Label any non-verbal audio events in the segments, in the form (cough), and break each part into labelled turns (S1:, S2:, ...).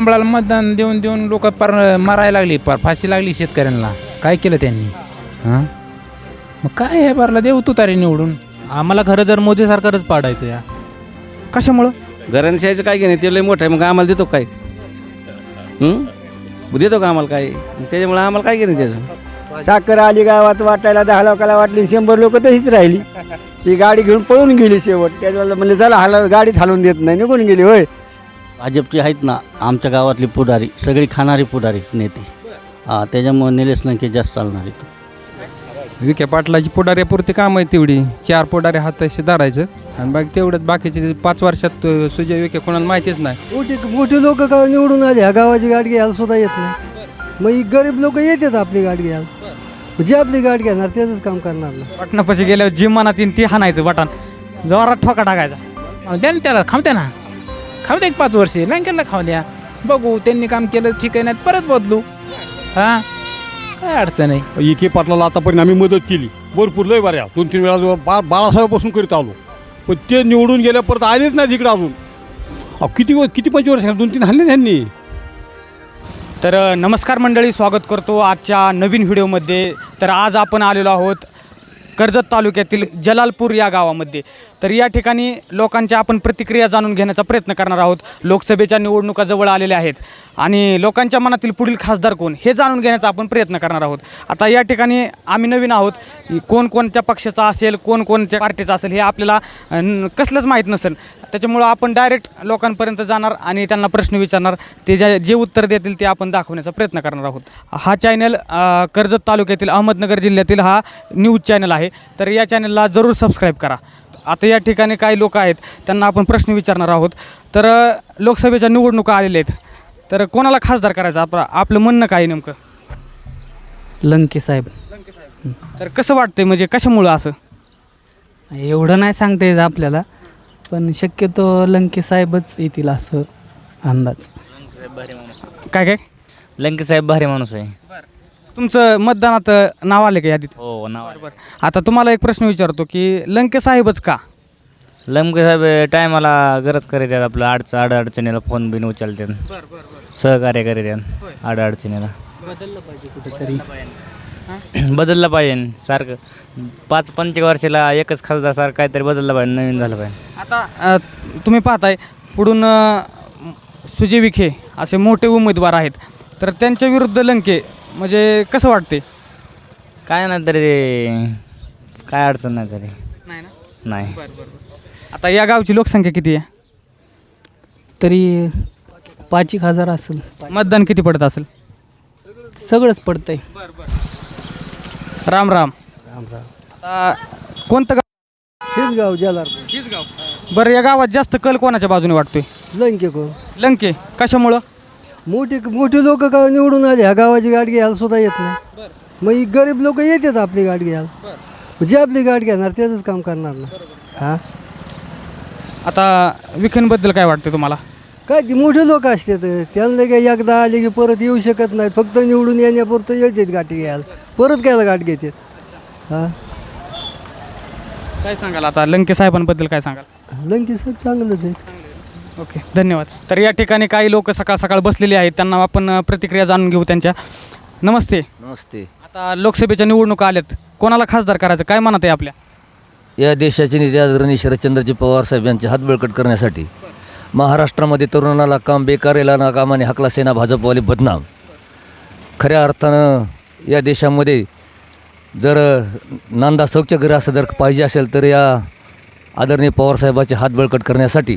S1: आंबळाला मतदान देऊन देऊन लोक पार मारायला लागली पार फाशी लागली शेतकऱ्यांना. काय केलं त्यांनी? हां? मग काय हे बारला देऊ तुतारी निवडून?
S2: आम्हाला खरं तर मोदी सरकारच पाडायचं या.
S3: कशामुळं?
S4: घरांशाचं काय घेणे ते लय मोठं आहे मग आम्हाला देतो काय? हं? देतो का आम्हाला काय? मग त्याच्यामुळे आम्हाला काय घेणे त्याचं?
S5: साखर आली गावात वाटायला दहा लोकाला वाटली शंभर लोक तशीच राहिली. ती गाडी घेऊन पळून गेली शेवट. त्याला म्हणले चला हला गाडीच हलवून देत नाही निघून गेली होय.
S6: भाजपची आहेत ना आमच्या गावातली पुढारी सगळी खाणारी पुढारी नेते. हा त्याच्यामुळे निलेश लंके जास्त चालणार आहेत
S7: विखे पाटलाची पुढाऱ्यापुरती काम आहे तेवढी. चार पुढारे हाताशी धरायचं. आणि बाकी तेवढंच बाकीचे पाच वर्षात अं, सुजय विखे कोणाला माहितीच नाही.
S8: मोठी मोठी लोक का निवडून आली? ह्या गावाची गाडी घ्यायला सुद्धा येत नाही. मग ही गरीब लोक येतात आपली गाडी घ्यायला. जे आपली गाडी घेणार त्याच काम करणार ना.
S3: पटनापाशी गेल्यावर जी मनात येईन ती हाणायचं बटन. जोरात ठोका टाकायचा.
S1: द्या ना त्याला द्या ना. खाऊ द्या एक पाच वर्षे. लंकेला खाऊ द्या. बघू त्यांनी काम केलं ठीक आहे नाही परत बदलू. हां? काय अडचण आहे?
S9: इके पाटलाला आतापर्यंत आम्ही मदत केली. भरपूर लय बऱ्या. दोन तीन वेळा बा बाळासाहेबापासून करीत आलो. पण ते निवडून गेल्या परत आलेच नाही तिकडे अजून. अहो किती व- किती पंचवर्ष दोन तीन हल्ले त्यांनी
S3: तर नमस्कार मंडळी स्वागत करतो आजच्या नवीन व्हिडिओमध्ये. तर आज आपण आलेलो आहोत कर्जत तालुक्यातील जलालपूर या गावामध्ये. तर या ठिकाणी लोकांच्या आपण प्रतिक्रिया जाणून घेण्याचा प्रयत्न करणार आहोत. लोकसभेच्या निवडणुका जवळ आलेल्या आहेत. आणि लोकांच्या मनातील पुढील खासदार कोण हे जाणून घेण्याचा आपण प्रयत्न करणार आहोत. आता या ठिकाणी आम्ही नवीन आहोत. कोण कोणत्या पक्षाचा असेल कोण कोणत्या पार्टीचा असेल हे आपल्याला कसलंच माहीत नसेल. त्याच्यामुळं आपण डायरेक्ट लोकांपर्यंत जाणार आणि त्यांना प्रश्न विचारणार. ते ज्या जे उत्तर देतील ते आपण दाखवण्याचा प्रयत्न करणार आहोत. हा चॅनल कर्जत तालुक्यातील अहमदनगर जिल्ह्यातील हा न्यूज चॅनल आहे. तर या चॅनलला जरूर सबस्क्राईब करा. आता या ठिकाणी काही लोक आहेत त्यांना आपण प्रश्न विचारणार आहोत. तर लोकसभेच्या निवडणुका आलेल्या आहेत. तर कोणाला खासदार करायचं? आपलं आपलं म्हणणं काय आहे नेमकं?
S2: लंके साहेब.
S3: तर कसं वाटतंय? म्हणजे कशामुळं असं?
S2: एवढं नाही सांगता येत आपल्याला पण शक्यतो लंके साहेबच येतील असं अंदाज.
S3: काय काय?
S6: लंके साहेब भारी माणूस आहे.
S3: तुमचं मतदानात नाव आले का यादीत
S6: हो नाव
S3: आता तुम्हाला एक प्रश्न विचारतो की लंके साहेबच का?
S6: लंके साहेब टायमाला गरज करीत आहेत आपलं अडच अड अडचणीला फोन बिन उचलतात. सहकार्य करीत आहेत अड अडचणीला (clears throat) बदललं पाहिजे सारखं पाच पंचवर्षाला एकच खासदार सारखं काहीतरी बदललं पाहिजे नवीन झालं पाहिजे.
S3: आता अ, तुम्ही पाहताय पुढून अ, सुजय विखे असे मोठे उमेदवार आहेत. तर त्यांच्या विरुद्ध लंके म्हणजे कसं वाटते?
S6: काय नाही तरी ते काय अडचण नाही तरी.
S3: नाही ना?
S6: नाही.
S3: आता या गावची लोकसंख्या किती आहे?
S2: तरी पाच एक हजार असेल.
S3: मतदान किती पडत असेल?
S2: सगळंच पडतंय.
S3: राम राम. आता कोणतं गाव?
S8: हेच गाव जलार
S3: हीच गाव. बरं या गावात जास्त कल कोणाच्या बाजूने वाटतोय?
S8: लंके कोण
S3: लंके. कशामुळं?
S8: मोठी मोठी लोक का निवडून आली. ह्या गावाची गाडी घ्यायला सुद्धा येत नाही. मग ही गरीब लोक येतात आपली गाडी घ्यायला. जे आपली गाडी घेणार त्याच काम करणार ना. हा?
S3: आता विखेंबद्दल काय वाटतं तुम्हाला?
S8: काय ती मोठे लोक असतात? त्यांना काय एकदा आले की परत येऊ शकत नाही फक्त निवडून येण्यापुरतं येतात गाठी घ्यायला. परत कायला गाठ घेतात. हा?
S3: काय सांगाल आता? लंके साहेबांबद्दल काय सांगाल?
S8: लंके साहेब चांगलंच आहे
S3: ओके धन्यवाद. तर या ठिकाणी काही लोक सकाळ सकाळ बसलेले आहेत. त्यांना आपण अ, प्रतिक्रिया जाणून घेऊ त्यांच्या. नमस्ते.
S4: नमस्ते.
S3: आता लोकसभेच्या निवडणुका आल्यात. कोणाला खासदार करायचं? काय म्हणत आहे आपल्या?
S4: या देशाचे नेते आदरणीय शरदचंद्रजी पवार साहेब यांचे हात बळकट करण्यासाठी. महाराष्ट्रामध्ये तरुणाला काम बेकार याला ना कामाने हकला सेना भाजपवाले बदनाम. खऱ्या अर्थानं या देशामध्ये जर नांदा घरी असं जर पाहिजे असेल तर या आदरणीय पवारसाहेबाचे हात बळकट करण्यासाठी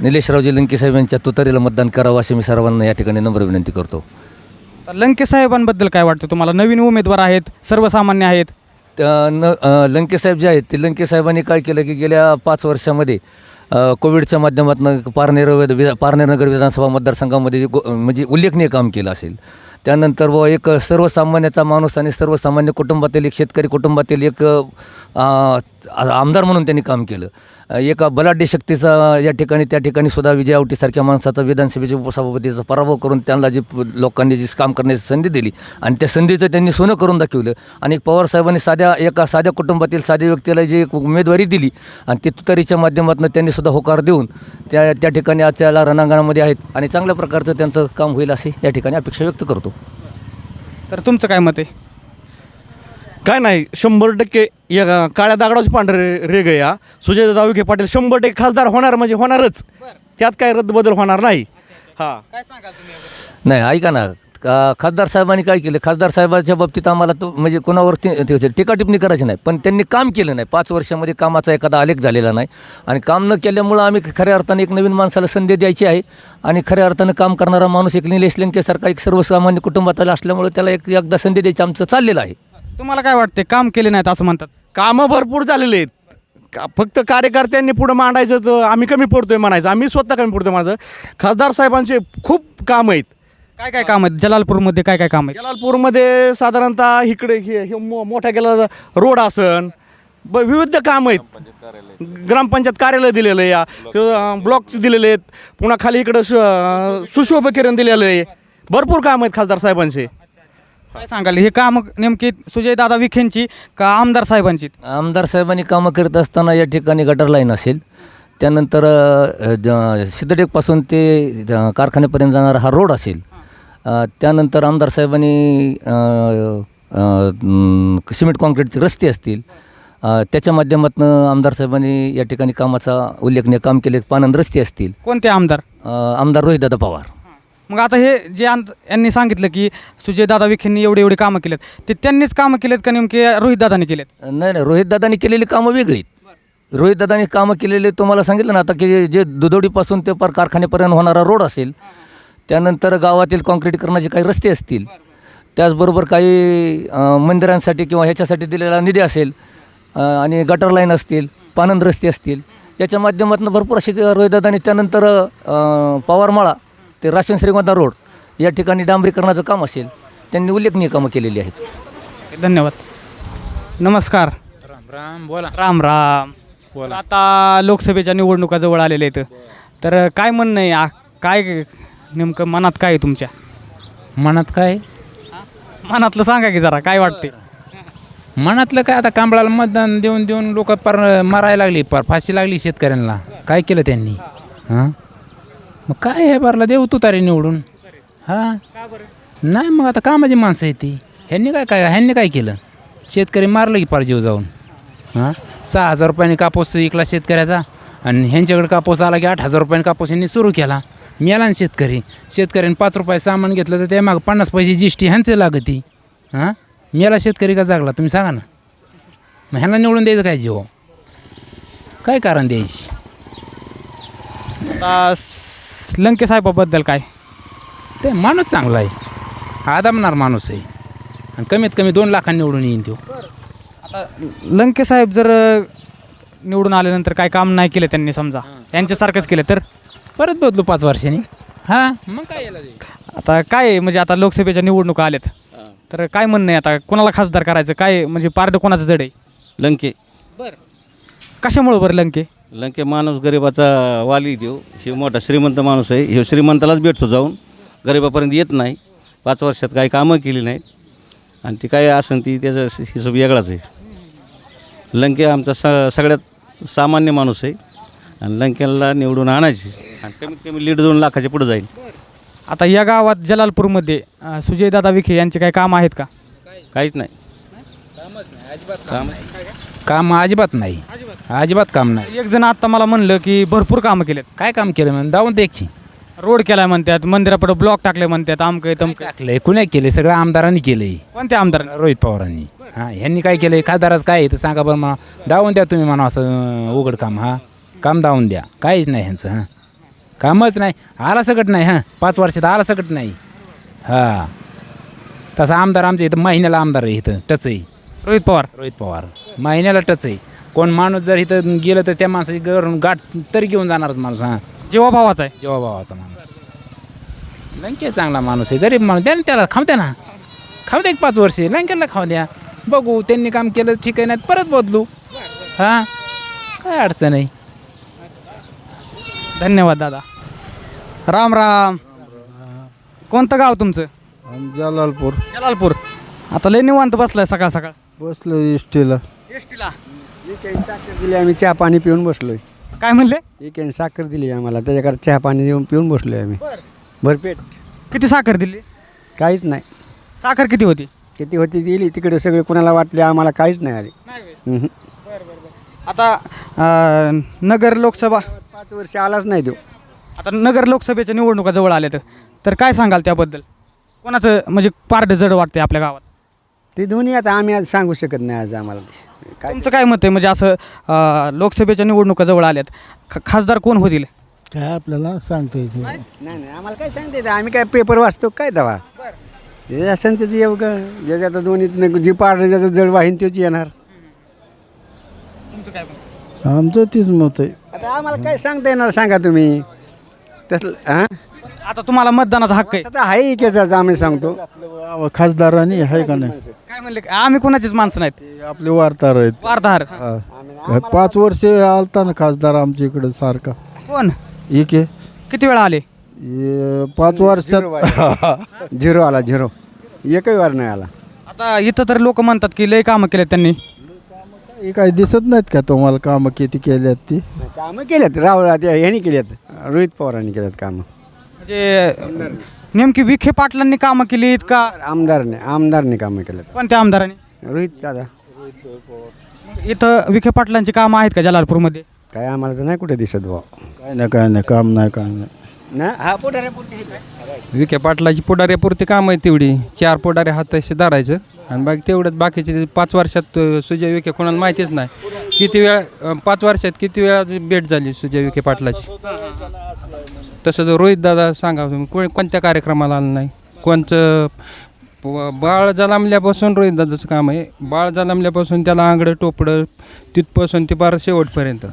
S4: निलेशरावजी लंके साहेब यांच्या तुतारीला मतदान करावं अशी मी सर्वांना या ठिकाणी नम्र विनंती करतो.
S3: तर लंके साहेबांबद्दल काय वाटतं तुम्हाला? नवीन उमेदवार आहेत सर्वसामान्य आहेत.
S4: त्या न अ, लंके साहेब जे आहेत ते लंके साहेबांनी काय केलं की गेल्या पाच वर्षामध्ये कोविडच्या माध्यमातून पारनेर विधा पारनेर नगर विधानसभा मतदारसंघामध्ये गो- म्हणजे उल्लेखनीय काम केलं असेल. त्यानंतर व एक सर्वसामान्याचा माणूस आणि सर्वसामान्य कुटुंबातील एक शेतकरी कुटुंबातील एक आमदार म्हणून त्यांनी काम केलं. एका बलाढ्य शक्तीचा या ठिकाणी त्या ठिकाणी सुद्धा विजय आवटीसारख्या माणसाचा विधानसभेच्या उपसभापतीचा पराभव करून त्यांना जी लोकांनी जी काम करण्याची संधी दिली आणि त्या संधीचं त्यांनी सोनं करून दाखवलं आणि पवारसाहेबांनी साध्या एका साध्या कुटुंबातील साध्या व्यक्तीला जी एक उमेदवारी दिली आणि ती तुतारीच्या माध्यमातून त्यांनी सुद्धा होकार देऊन त्या त्या ठिकाणी आज त्याला रणांगणामध्ये आहेत आणि चांगल्या प्रकारचं त्यांचं काम होईल असे या ठिकाणी अपेक्षा व्यक्त करतो.
S3: तर तुमचं काय मत आहे?
S10: काय नाही शंभर टक्के या काळ्या दगडाची पांढरे रेग हा सुजयदादा विखे पाटील शंभर टक्के खासदार होणार म्हणजे होणारच. त्यात काय रद्दबदल होणार नाही. हा.
S4: नाही ऐका ना. का खासदार साहेबांनी काय केलं? खासदार साहेबांच्या बाबतीत आम्हाला तो म्हणजे कोणावर टी- ते- टीका टिप्पणी करायची नाही. पण त्यांनी काम केलं नाही. पाच वर्षामध्ये कामाचा एखादा आलेख झालेला नाही. आणि काम न केल्यामुळं आम्ही खऱ्या अर्थाने एक नवीन माणसाला संधी द्यायची आहे. आणि खऱ्या अर्थानं काम करणारा माणूस एक निलेश लंकेसारखा एक सर्वसामान्य कुटुंबातला असल्यामुळे त्याला एक एकदा संधी द्यायची आमचं चाललेलं आहे.
S3: तुम्हाला काय वाटते काम केले नाहीत असं म्हणतात?
S10: कामं भरपूर झालेले आहेत. का फक्त कार्यकर्त्यांनी पुढं मांडायचं तर आम्ही कमी पडतोय म्हणायचं. आम्ही स्वतः कमी पडतोय म्हणायचं. खासदार साहेबांचे खूप काम आहेत.
S3: काय काय काम आहेत? जलालपूरमध्ये काय काय काम आहेत?
S10: जलालपूरमध्ये साधारणतः इकडे हे हे मो मोठा गेला रोड असन ब विविध काम आहेत. ग्रामपंचायत कार्यालय दिलेलं आहे. या ब्लॉक्स दिलेले आहेत. पुन्हा खाली इकडं सु सुशोभीकरण दिलेलं आहे. भरपूर काम आहेत खासदार साहेबांचे.
S3: काय सांगाल हे काम नेमकी सुजयदादा विखेंची का आमदार साहेबांची?
S4: आमदार साहेबांनी कामं करत असताना या ठिकाणी गटर लाईन असेल. त्यानंतर सिद्धटेकपासून ते कारखान्यापर्यंत जाणारा हा रोड असेल. त्यानंतर आमदार साहेबांनी सिमेंट कॉन्क्रीटचे रस्ते असतील. त्याच्या माध्यमातून आमदार साहेबांनी या ठिकाणी कामाचा उल्लेखनीय काम केले. पानंद रस्ते असतील.
S3: कोणते आमदार?
S4: आमदार रोहितदादा पवार.
S3: मग आता हे जे आम- यांनी सांगितलं की सुजयदादा विखेंनी एवढे एवढे कामं केलेत ते त्यांनीच कामं केलेत का नेमके रोहितदादांनी केलेत?
S4: नाही नाही रोहितदादांनी केलेली कामं वेगळी आहेत. रोहितदादांनी कामं केलेले तुम्हाला सांगितलं ना आता की जे दुधोडीपासून ते पर कारखान्यापर्यंत होणारा रोड असेल त्यानंतर गावातील कॉन्क्रीटीकरणाचे काही रस्ते असतील त्याचबरोबर काही अं, मंदिरांसाठी किंवा ह्याच्यासाठी दिलेला निधी असेल अं, आणि गटर लाईन असतील पानंद रस्ते असतील याच्या माध्यमातून भरपूर असे ते रोहितदादांनी त्यानंतर अं, पवारमाळा ते राशन श्रीगोंदा रोड या ठिकाणी डांबरीकरणाचं काम असेल त्यांनी उल्लेखनीय कामं केलेली आहेत.
S3: धन्यवाद. नमस्कार.
S1: राम राम बोला.
S3: राम राम. तर आता लोकसभेच्या निवडणुका जवळ आलेल्या आहेत तर काय म्हणणं आहे? आ- काय नेमकं मनात काय आहे तुमच्या?
S1: मनात काय?
S3: मनातलं सांगा की जरा काय वाटते
S1: मनातलं काय? आता कांबळाला मतदान देऊन देऊन लोक पार मारायला लागली पार फाशी लागली शेतकऱ्यांना. काय केलं त्यांनी? हां? मग काय हे बारला देऊ तू निवडून. हां? नाही मग आता कामाची माणसं आहे ती. ह्यांनी काय काय ह्यांनी काय केलं? शेतकरी मारलं की पार जीव जाऊन. हां? सहा हजार रुपयाने कापूस विकला शेतकऱ्याचा आणि ह्यांच्याकडे कापूस आला की आठ हजार रुपयाने कापूस यांनी सुरू केला. मिळाला ना शेतकरी. शेतकऱ्याने पाच रुपये सामान घेतलं तर त्या मागं पन्नास पैसे जी एस टी ह्यांचे लागती. हां? मिळाला शेतकरी का जागला? तुम्ही सांगा ना. मग ह्यांना निवडून द्यायचं काय जीव? काय कारण द्यायची?
S3: लंके साहेबाबद्दल काय?
S1: ते माणूस चांगला आहे. आदामणार माणूस आहे. आणि कमीत कमी दोन लाखांनी निवडून येईन तो.
S3: आता लंके साहेब जर निवडून आल्यानंतर काय काम नाही केलं त्यांनी समजा? यांच्यासारखंच केलं तर?
S1: परत बदलू पाच वर्षांनी. हां मग काय याला
S3: आता काय आहे, म्हणजे आता लोकसभेच्या निवडणुका आल्यात. तर काय म्हणणं आहे आता? कोणाला खासदार करायचं? काय म्हणजे पारड कोणाचं जड आहे?
S10: लंके.
S3: कशामुळं बरं लंके?
S10: लंके माणूस गरिबाचा वाली देऊ. हे मोठा श्रीमंत माणूस आहे. हे श्रीमंतालाच भेटतो जाऊन. गरिबापर्यंत येत नाही. पाच वर्षात काही कामं केली नाहीत. आणि ती काय असेल ती त्याचा हिशोब वेगळाच आहे. लंके आमचा स सगळ्यात सामान्य माणूस आहे. आणि लंकेला निवडून आणायची. आणि कमीत कमी लीड दोन लाखाच्या पुढे जाईल.
S3: आता या गावात जलालपूरमध्ये अ, सुजयदादा विखे यांचे काही काम आहेत का?
S10: काहीच नाही. काम
S1: काम अजिबात नाही. अजिबात काम नाही.
S3: एक जण आता मला म्हणलं की भरपूर कामं केलेत.
S1: काय काम केलं म्हणून दावून दे की.
S3: रोड केलाय म्हणतात मंदिरापुढे ब्लॉक टाकले म्हणतात आमकं तमकं
S1: टाकलंय? कुण्या केले सगळं आमदारांनी केलंय.
S3: कोणत्या आमदार
S1: रोहित पवारांनी. हां ह्यांनी काय केलं खासदारच काय आहे तर सांगा बरं मला. दावून द्या तुम्ही म्हणा असं उघड काम हां. काम दावून द्या. काहीच नाही ह्यांचं हां. कामच नाही. आला सकट नाही हां. पाच वर्षात आला सकट नाही. हां. तसा आमदार आमच्या इथं महिन्याला आमदार आहे इथं. टच आहे.
S3: रोहित पवार.
S1: रोहित पवार. महिन्याला टच आहे. कोण माणूस जर इथं गेलं तर त्या माणसाची घरून गाठ तरी घेऊन जाणारच माणूस हां.
S3: जेव्हा भावाचा आहे.
S1: जेव्हा भावाचा माणूस. लंके चांगला माणूस आहे गरीब माणूस. द्या ना त्याला खाऊ द्या ना. खाऊ द्या एक पाच वर्षे लंकेला खाऊ द्या. बघू त्यांनी काम केलं ठीक आहे नाही परत बदलू. हां? काय अडचण आहे?
S3: धन्यवाद दादा. राम राम. कोणतं गाव तुमचं?
S8: जलालपूर.
S3: जलालपूर. आता लय निवांत बसलाय सकाळ सकाळ.
S8: बसलो इष्टीला
S3: एस टीला
S5: एक आणि साखर दिली आम्ही चहा पाणी पिऊन बसलोय.
S3: काय म्हणले?
S5: एक आणि साखर दिली आम्हाला त्याच्याकडे चहा पाणी देऊन पिऊन बसलोय आम्ही. भरपेट
S3: किती साखर दिली?
S5: काहीच नाही.
S3: साखर किती होती?
S5: किती होती दिली तिकडे सगळे कोणाला वाटले आम्हाला काहीच नाही आले. हम्म.
S3: आता अं, नगर लोकसभा
S5: पाच वर्ष आलाच नाही तो
S3: आता नगर लोकसभेच्या निवडणुका जवळ आल्या तर काय सांगाल त्याबद्दल? कोणाचं म्हणजे पारडं जड वाटते आपल्या गावात?
S5: ते दोन्ही आता आम्ही आज सांगू शकत नाही आज आम्हाला काय
S3: तुमचं काय मत आहे? म्हणजे असं अं, लोकसभेच्या निवडणुका जवळ आल्यात ख- खासदार कोण होतील?
S8: काय आपल्याला सांगता येते
S5: नाही नाही आम्हाला काय सांगते ते? आम्ही काय पेपर वाचतो काय दवा जे असेल त्याचं एवढं ज्याच्या आता दोन्हीत जी पार ज्याचं जड वाहीन तोच येणार.
S8: आमचं तीच मत आहे.
S5: आता आम्हाला काय सांगता येणार सांगा तुम्ही? हां?
S3: आता तुम्हाला मतदानाचा हक्क आहे.
S5: आता आहे आम्ही सांगतो?
S8: खासदारांनी आहे का नाही?
S3: काय म्हणले? आम्ही कोणाचीच माणसं नाहीत.
S8: ते आपले वार्ताहर आहेत.
S3: वार्ताहर.
S8: हा. पाच वर्ष आलता ना खासदार आमच्या इकडे सारखा.
S3: कोण?
S8: इके
S3: किती वेळा आले?
S8: हे पाच वर्षात
S5: झिरो आला झिरो. एकही वार नाही आला.
S3: आता इथं तर लोक म्हणतात की लय कामं केले त्यांनी.
S8: हे काही दिसत नाहीत का तुम्हाला कामं किती केल्यात ती?
S5: कामं केल्यात. राहुल त्या ह्यांनी केल्यात. रोहित पवारांनी केल्यात कामं.
S3: म्हणजे नेमकी विखे पाटलांनी कामं केलीत का?
S5: आमदारने आमदारने कामं केल्यात.
S3: कोणत्या आमदारांनी?
S5: रोहित दादा.
S3: इथं विखे पाटलांची कामं आहेत का जलालपूरमध्ये?
S5: काय आम्हाला तर नाही कुठे दिसत भाऊ
S8: काय नाही काय नाही काम नाही काय नाही.
S5: ना? हा काय?
S7: विखे पाटलाची पुढाऱ्यापुरती काम आहे तेवढी. चार पुढारे हाताशी धरायचं. आणि बाकी तेवढंच बाकीचे पाच वर्षात सुजय विखे कोणाला माहितीच नाही. किती वेळा पाच वर्षात किती वेळा भेट झाली सुजय विखे पाटलाची? तसं जर रोहित दादा सांगा तुम्ही कोण कोणत्या कार्यक्रमाला आलं नाही? कोणचं बाळ जन्मल्यापासून रोहित दादाचं काम आहे. बाळ जन्मल्यापासून त्याला आंगडं टोपडं तिथपासून ते पार शेवटपर्यंत.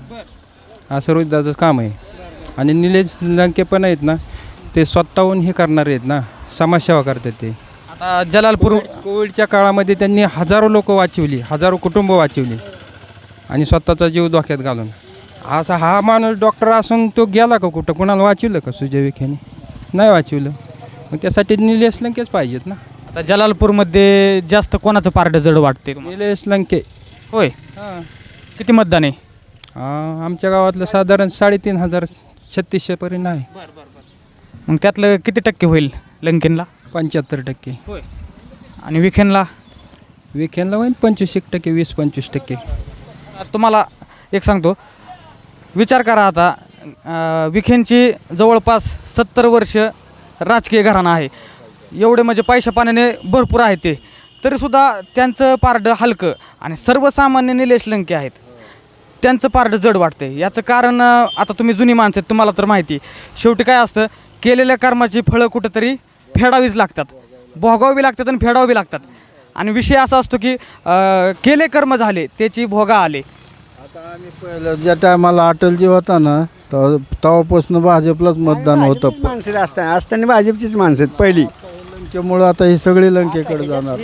S7: असं रोहित दादाचं काम आहे. आणि निलेश लंके पण आहेत ना ते स्वतःहून हे करणारे आहेत ना समाजसेवा करतात ते.
S3: आता जलालपूर
S7: कोविडच्या काळामध्ये त्यांनी हजारो लोक वाचवली हजारो कुटुंब वाचवली आणि स्वतःचा जीव धोक्यात घालून. असा हा माणूस डॉक्टर असून तो गेला का कुठं? कोणाला वाचवलं का? सुजय विखेने नाही वाचवलं. मग त्यासाठी निलेश लंकेच पाहिजेत ना.
S3: आता जलालपूरमध्ये जास्त कोणाचं पारडं जड वाटते तुम्हाला?
S7: निलेश लंके.
S3: होय.
S7: हां.
S3: किती मतदान आहे?
S7: आमच्या गावातलं साधारण साडेतीन हजार छत्तीसशेपर्यंत आहे.
S3: मग त्यातलं किती टक्के होईल लंकेनला?
S7: पंच्याहत्तर टक्के.
S3: होय. आणि विखेनला
S7: विखेनला होईल पंचवीस एक टक्के वीस पंचवीस टक्के.
S3: तुम्हाला एक सांगतो. विचार करा आता. अं, विखेंची जवळपास सत्तर वर्ष राजकीय घराणा आहे. एवढे म्हणजे पैशा पाण्याने भरपूर आहे ते. तरीसुद्धा त्यांचं पारडं हलकं आणि सर्वसामान्य निलेश लंके आहेत. त्यांचं पारडं जड वाटते याचं कारण अं, आता तुम्ही जुनी माणसं आहेत तुम्हाला तर माहिती. आहे. शेवटी काय असतं? केलेल्या कर्माची फळं कुठंतरी फेडावीच लागतात. भोगावी लागतात आणि फेडावी लागतात. आणि विषय असा असतो की अं, केले कर्म झाले त्याची भोगा आले.
S8: आता आम्ही पहिलं ज्या टायमाला अटलजी होता ना तेव्हा तेव्हापासून भाजपलाच मतदान होतं.
S5: माणसं असताना असताना भाजपचीच माणसं आहेत पहिली.
S8: लंकेमुळं आता ही सगळी लंकेकडे जाणार.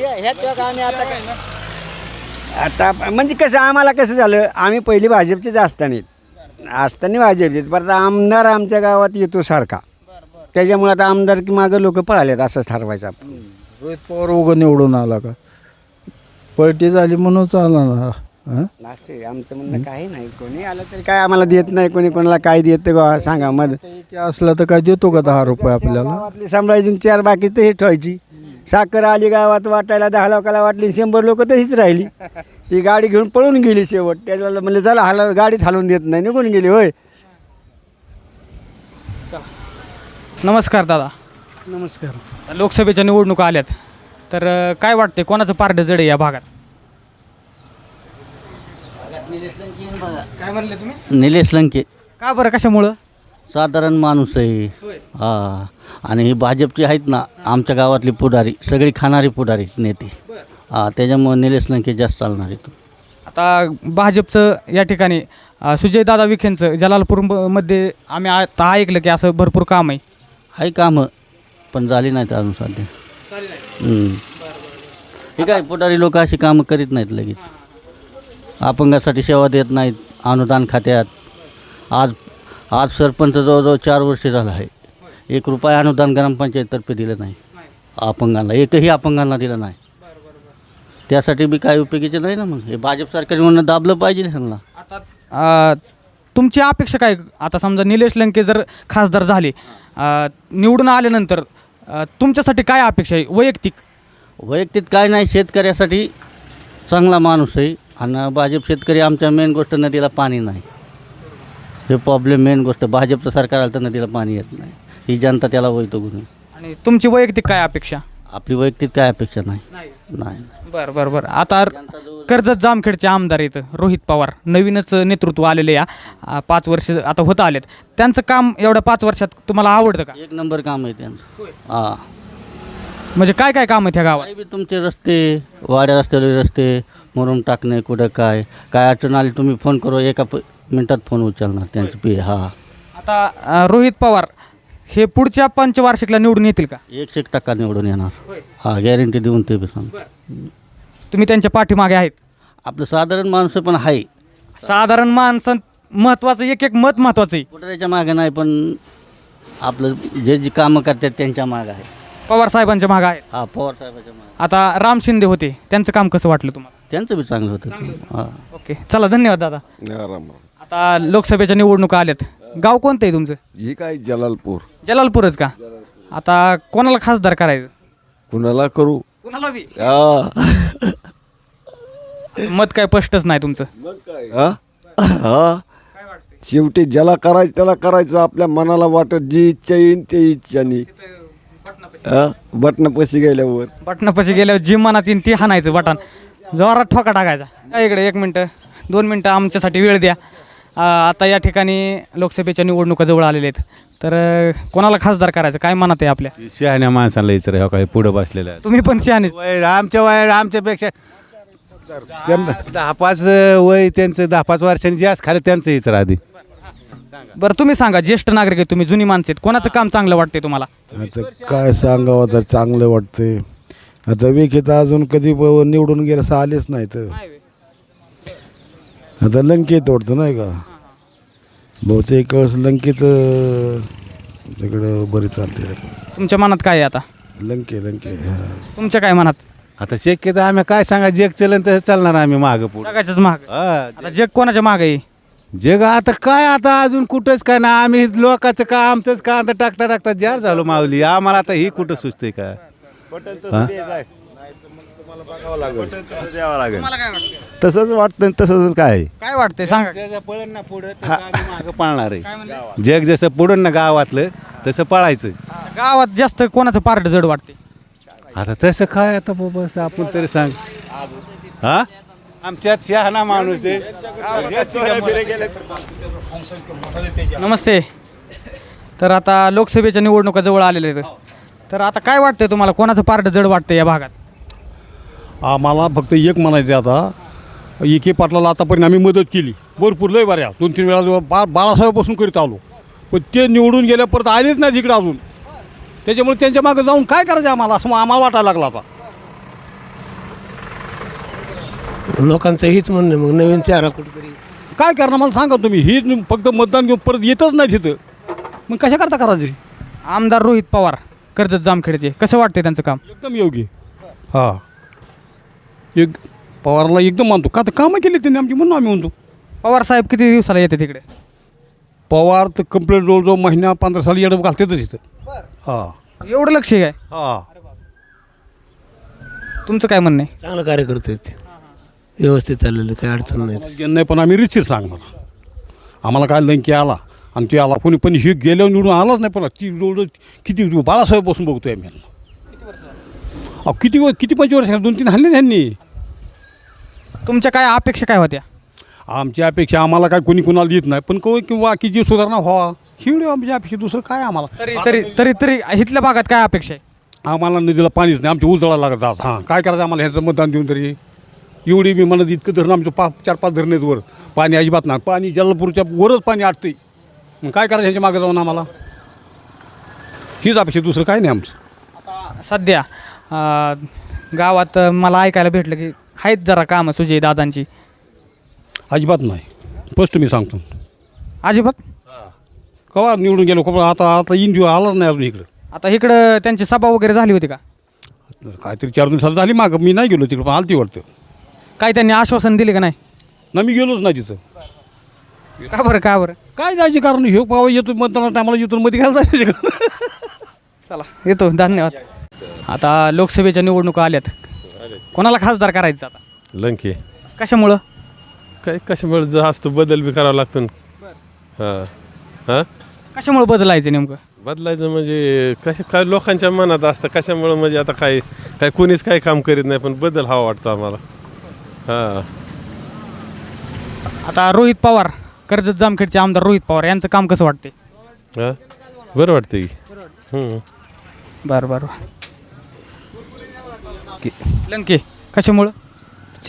S5: आता म्हणजे कसं आम्हाला कसं झालं? आम्ही पहिली भाजपचेच असताना असताना भाजपचे परत आमदार आमच्या गावात येतो सारखा. त्याच्यामुळे आता आमदार की मागं लोक पळालेत असंच ठरवायचं आपण.
S8: रोहित पवार उगं निवडून आला का? पलटी झाली म्हणून आला ना. हं?
S5: असं आमचं म्हणणं काही नाही. कोणी आलं तरी काय आम्हाला देत नाही कोणी कोणाला काय देत सांगा. मग
S8: असला तर काय देतो का दहा रुपये आपल्याला?
S5: गावातली सांभाळायची चार बाकी तर हे ठेवायची. साखर आली गावात वाटायला दहा लोकाला वाटली शंभर लोक तशीच राहिली. ती गाडी घेऊन पळून गेली शेवट. त्याला म्हणले चला हाला गाडीच हलवून देत नाही निघून गेली होय.
S3: नमस्कार दादा.
S8: नमस्कार.
S3: लोकसभेच्या निवडणुका आल्यात. तर अं, काय वाटते कोणाचं पारडं जड आहे या भागात? काय म्हणले तुम्ही?
S11: निलेश लंके.
S3: का बरं कशामुळं?
S11: साधारण माणूस आहे. हा. आणि ही भाजपची आहेत ना आमच्या गावातली पुढारी सगळी खाणारी पुढारी नेते. हा त्याच्यामुळे निलेश लंके जास्त चालणार आहे.
S3: आता भाजपचं या ठिकाणी अं, सुजयदादा विखेंचं जलालपूरमध्ये आम्ही आता ऐकलं की असं भरपूर काम आहे.
S11: आहे कामं पण झाली नाहीत अजून सध्या. हम्म. हे काय पुढारी लोक अशी कामं करीत नाहीत लगेच. अपंगासाठी सेवा देत नाहीत अनुदान खात्यात. आज आज सरपंच जवळजवळ चार वर्ष झालं आहे. एक रुपया अनुदान ग्रामपंचायततर्फे दिलं नाही. अपंगांना एकही अपंगांना दिलं नाही. त्यासाठी बी काय उपयोगीचे नाही ना मग. हे भाजप सरकार म्हणून दाबलं पाहिजे ह्यांना.
S3: अ, तुमची अपेक्षा काय? आता समजा निलेश लंके जर खासदार झाले अ, निवडून आल्यानंतर अ, तुमच्यासाठी काय अपेक्षा आहे? वैयक्तिक?
S11: वैयक्तिक काय नाही शेतकऱ्यासाठी चांगला माणूस आहे. आणि भाजप शेतकरी आमच्या मेन गोष्ट नदीला पाणी नाही. हे प्रॉब्लेम मेन गोष्ट. भाजपचं सरकार आलं तर नदीला पाणी येत नाही. ही जनता त्याला वैतो म्हणून
S3: आणि तुमची वैयक्तिक काय अपेक्षा?
S11: आपली वैयक्तिक काय अपेक्षा नाही. नाही.
S3: बरं बरं बरं. आता कर्जत जामखेडचे आमदार आहेत रोहित पवार. नवीनच नेतृत्व आलेले या. पाच वर्ष आता होतं आलेत. त्यांचं काम एवढ्या पाच वर्षात तुम्हाला आवडतं का?
S11: एक नंबर काम आहे त्यांचं. हां.
S3: म्हणजे काय काय काम आहेत ह्या गावात?
S11: काही बी तुमचे रस्ते वाड्या रस्त्यावर रस्ते मुरुम टाकणे कुठं काय काय अडचण आली तुम्ही फोन करू एका प मिनटात फोन उचलणार त्यांचं पी. हा.
S3: आता अ, रोहित पवार हे पुढच्या पंचवार्षिकला निवडून येतील का?
S11: एकशे एक टक्का निवडून येणार. हा गॅरंटी देऊन ते बी सांग.
S3: तुम्ही त्यांच्या पाठीमागे आहेत.
S11: आपलं साधारण माणसं पण आहे.
S3: साधारण माणसं महत्वाचं एक एक मत महत्वाचं आहे.
S11: पुढऱ्याच्या मागं नाही पण आपलं जे जे कामं करतात त्यांच्या मागं आहे.
S3: पवार साहेबांच्या मागे आहेत.
S11: हा पवार साहेबाच्या मागं.
S3: आता राम शिंदे होते त्यांचं काम कसं वाटलं तुम्हाला?
S11: त्यांचं बी चांगलं होतं. हां.
S3: ओके चला धन्यवाद दादा. आता लोकसभेच्या निवडणुका आल्यात. गाव कोणतं आहे तुमचं?
S12: ही काय जलालपूर.
S3: जलालपूरच का? आता कोणाला खासदार करायचं?
S12: कुणाला करू?
S3: कुणाला बी?
S12: हा.
S3: मत काय स्पष्टच नाही तुमचं.
S12: हा? हा. शेवटी ज्याला करायचं त्याला करायचं. आपल्या मनाला वाटत जी इच्छा येईन ते इच्छानी. हा? बटणं पैसे गेल्यावर.
S3: बटनापाशी गेल्यावर जिम मनात येईन ती हाणायचं बटन जोरात ठोका टाकायचा. काय इकडे एक मिनटं दोन मिनटं आमच्यासाठी वेळ द्या. आता या ठिकाणी लोकसभेच्या निवडणुका जवळ आलेल्या आहेत. तर कोणाला खासदार करायचं? काय मनात आहे आपल्या?
S9: शहाण्या माणसाला यायचं हो काय पुढं बसलेलं आहे.
S3: तुम्ही पण शहाणे
S9: वय आमच्या वय आमच्यापेक्षा दहा पाच वय त्यांचं दहा पाच वर्षांनी जास्त खालं त्यांचं यायचं आधी
S3: बरं तुम्ही सांगा ज्येष्ठ नागरिक आहे तुम्ही जुनी माणसं आहेत. कोणाचं काम चांगलं वाटते तुम्हाला?
S12: आता काय सांगावं तर चांगलं वाटतंय. आता विखेत अजून कधी ब- निवडून गेलं असं आलेच नाही तर आता लंकेत वाटतं नाही का? बहुतेक वेळेस लंकेत अं, तिकडं बरी चालते.
S3: तुमच्या मनात काय आहे आता?
S12: लंके लंके. हा.
S3: तुमच्या काय मनात?
S9: आता शक्यतो आम्ही काय सांगा जग चलन तसं चालणार आम्ही मागं पुढं.
S3: जगाच्याच महाग आता जग कोणाच्या माग आहे?
S9: जग आता काय आता अजून कुठंच काय ना आम्ही लोकांचं का आमचंच का आता टाकता टाकता जार झालो माऊली. आम्हाला आता ही कुठं सुचते का? हा?
S12: तसंच वाटतं तसंच काय?
S3: काय वाटतंय? सांगा.
S9: पळण ना पुढं मागं पळणार आहे. जग जसं पुढं ना गावातलं तसं पळायचं.
S3: गावात जास्त कोणाचं पार्ट जड वाटते
S9: आता तसं काय आता बाबा असं आपण तरी सांग. हा? आमच्यात शहाणा माणूस आहे.
S3: नमस्ते. तर आता लोकसभेच्या निवडणुका जवळ आलेल्या आहेत. तर आता काय वाटतंय तुम्हाला? कोणाचं पार्ट जड वाटतंय या भागात?
S9: आम्हाला फक्त एक म्हणायचं आहे आता. एके पाटलाला आतापर्यंत आम्ही मदत केली. भरपूर लय बऱ्या. दोन तीन वेळा बा बाळासाहेबापासून करीत आलो. पण ते निवडून गेल्या परत आलेच नाही तिकडे अजून. त्याच्यामुळे त्यांच्या मागे जाऊन काय करायचं आम्हाला? असं आम्हाला वाटायला लागला आता.
S8: लोकांचं हीच म्हणणं मग नवीन चेहरा कुठेतरी.
S9: काय करणार? मला सांगा तुम्ही. ही फक्त मतदान घेऊन परत येतच नाही तिथं मग कशा करता करायचे?
S3: आमदार रोहित पवार कर्जत जामखेडचे. कसं वाटतंय त्यांचं काम?
S9: एकदम योग्य. हां. एक पवारला एकदम मानतो. का तर कामं केली त्यांनी आमची म्हणून आम्ही म्हणतो.
S3: पवार साहेब किती दिवसाला येते तिकडे?
S9: पवार तर कंप्लेंट जवळजवळ महिना पंधरा साली येडं घालतातच इथं. हां.
S3: एवढं लक्ष आहे काय?
S9: हां.
S3: तुमचं काय म्हणणं आहे?
S8: चांगलं कार्य करतात व्यवस्थित चाललेलं काही अडचण नाही.
S9: नाही पण आम्ही रिचिर सांगणार. आम्हाला काय लंकी आला आणि ते आला. कोणी पण हे गेल्यावर निवडून आलाच नाही पण ती जवळ किती बाळासाहेब बसून बघतोय आम्ही. यांना. अहो किती वर किती पंचवर्ष दोन तीन हल्ले त्यांनी
S3: तुमच्या काय अपेक्षा काय होत्या?
S9: आमची अपेक्षा आम्हाला काय कोणी कोणाला देत नाही. पण कोणी किंवा की जी सुधारणा व्हावा ही आमची अपेक्षा दुसरं काय आम्हाला?
S3: तरी तरी तरी तरी इथल्या भागात काय अपेक्षा आहे?
S9: आम्हाला नदीला पाणीच नाही आमच्या उजळा लागत आज हां काय करायचं आम्हाला ह्याचं मतदान देऊन तरी? एवढी मी म्हणत इतकं धरणं आमचं पाच चार पाच धरण आहेत वर. पाणी अजिबात नाही. पाणी जलपूरच्या वरच पाणी आटते मग काय करायचं ह्याच्या मागे जाऊन आम्हाला? हीच अपेक्षा दुसरं काय नाही आमचं.
S3: सध्या अं, गावात मला ऐकायला भेटलं की आहेत जरा कामं सुजय दादांची.
S9: अजिबात नाही. स्पष्ट मी सांगतो.
S3: अजिबात?
S9: कवा निवडून गेलो कवा आता आता दिवस आलाच नाही अजून इकडं.
S3: आता इकडं त्यांची सभा वगैरे झाली होती का?
S9: काहीतरी चार दिवसात झाली मागं. मी नाही गेलो तिकडं पण आलती वाटतं.
S3: काय त्यांनी आश्वासन दिले का नाही?
S9: ना मी गेलोच नाही तिथं.
S3: का बरं का बरं?
S9: काय जायचे कारण? हे पावा येतो मतदान टायमाला येतो मध्ये घ्यायला जायचे
S3: चला येतो. धन्यवाद. आता लोकसभेच्या निवडणुका आल्यात. कोणाला खासदार करायचं आता?
S13: लंके.
S3: कशामुळं?
S13: काय कशामुळे जास्त बदल बी करावा लागतो. ना हां. हां?
S3: कशामुळे बदलायचं नेमकं?
S13: बदलायचं म्हणजे कशा काय लोकांच्या मनात असतं कशामुळं म्हणजे आता काय काय कोणीच काही काम करीत नाही पण बदल हवा वाटतो आम्हाला. हां.
S3: आता रोहित पवार कर्जत जामखेडचे आमदार रोहित पवार यांचं काम कसं वाटते
S13: हां? बरं वाटतं की.
S3: बरं बरं. लंके. कशामुळं?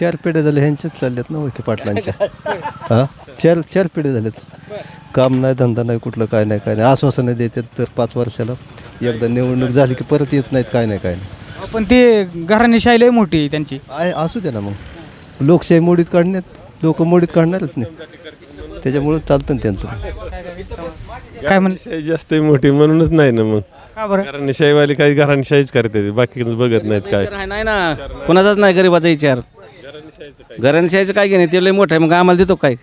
S14: चार पिढ्या झाल्या ह्यांच्याच चालल्यात ना ओके पाटलांच्या. हां? चार चार पिढ्या झाल्यात काम नाही धंदा नाही कुठलं काय नाही काय नाही. आश्वासनं देतात तर पाच वर्षाला. एकदा निवडणूक झाली की परत येत नाहीत काय नाही काय नाही.
S3: पण ते घराणेशाही लय मोठी आहे त्यांची.
S14: आहे असू दे ना मग. लोकशाही मोडीत काढण्यात लोक मोडीत काढणारच नाही. त्याच्यामुळं चालतं ना त्यांचं.
S3: काय म्हण
S13: घराणेशाही जास्त मोठी म्हणूनच नाही ना मग.
S3: का बरं?
S13: घराणेशाहीवाली काही घराणेशाहीच करते बाकी बघत नाहीत काय.
S10: विचार आहे नाही ना. कोणाचाच नाही गरीबाचा विचार. घरांशाहीचं काय? घेणे? ते लय मोठं आहे मग आम्हाला देतो काय?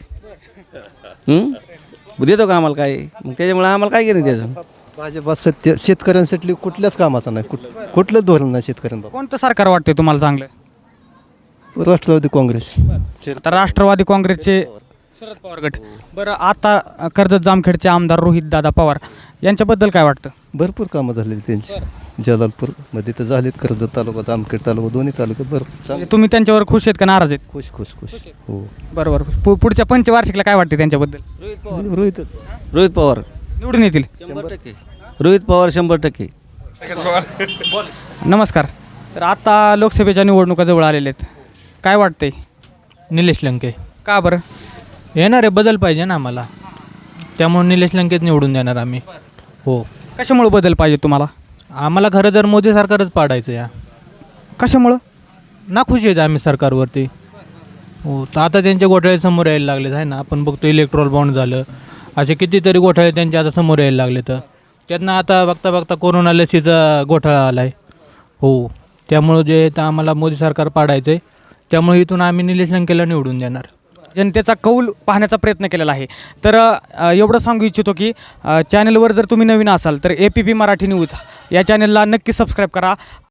S10: हं? देतो का आम्हाला काय? मग त्याच्यामुळे आम्हाला काय घेणे त्याचं?
S14: भाजपा सत्य शेतकऱ्यांसाठी कुठल्याच कामाचं नाही. कुठ कुठलंच धोरण नाही शेतकऱ्यांना
S3: कोणतं सरकार वाटते तुम्हाला चांगलं?
S14: राष्ट्रवादी काँग्रेस.
S3: आता राष्ट्रवादी काँग्रेसचे शरद पवार गट. बरं आता कर्जत जामखेडचे आमदार रोहित दादा पवार यांच्याबद्दल काय वाटतं?
S14: भरपूर कामं झालेली त्यांची. जलालपूरमध्ये तर झालीत कर्जत तालुका जामखेड तालुका दोन्ही तालुक्यात भरपूर
S3: म्हणजे तुम्ही त्यांच्यावर खुश आहेत का नाराज आहेत?
S14: खुश खुश खुश. हो.
S3: बरं बरं पु- पुढच्या पंचवार्षिकला काय वाटते त्यांच्याबद्दल?
S14: रोहित.
S10: रोहित पवार.
S3: निवडून येतील.
S10: शंभर टक्के. रोहित पवार शंभर टक्के.
S3: नमस्कार. तर आता लोकसभेच्या निवडणुका जवळ आलेल्या आहेत. काय वाटतंय?
S2: निलेश लंके.
S3: का बरं?
S2: येणार आहे बदल पाहिजे ना आम्हाला. त्यामुळे निलेश लंकेत निवडून देणार आम्ही. हो.
S3: कशामुळे बदल पाहिजे तुम्हाला?
S2: आम्हाला खरं तर मोदी सरकारच पाडायचं या.
S3: कशामुळं?
S2: नाखुश आहेत आम्ही सरकारवरती. हो तर आता त्यांचे घोटाळे समोर यायला लागलेत आहे ना? आपण बघतो इलेक्ट्रॉल बॉन्ड झालं. असे कितीतरी घोटाळे त्यांचे आता समोर यायला लागले तर त्यातनं आता बघता बघता कोरोना लसीचा घोटाळा आला आहे हो त्यामुळं जे आहे ते आम्हाला मोदी सरकार पाडायचं आहे त्यामुळे इथून आम्ही निलेश लंकेला निवडून देणार.
S3: जनतेचा कौल पाहण्याचा प्रयत्न केलेला आहे. तर अ, एवढं सांगू इच्छितो की अ, चॅनलवर जर तुम्ही नवीन असाल तर A P P Marathi news या चॅनलला नक्की सबस्क्राईब करा.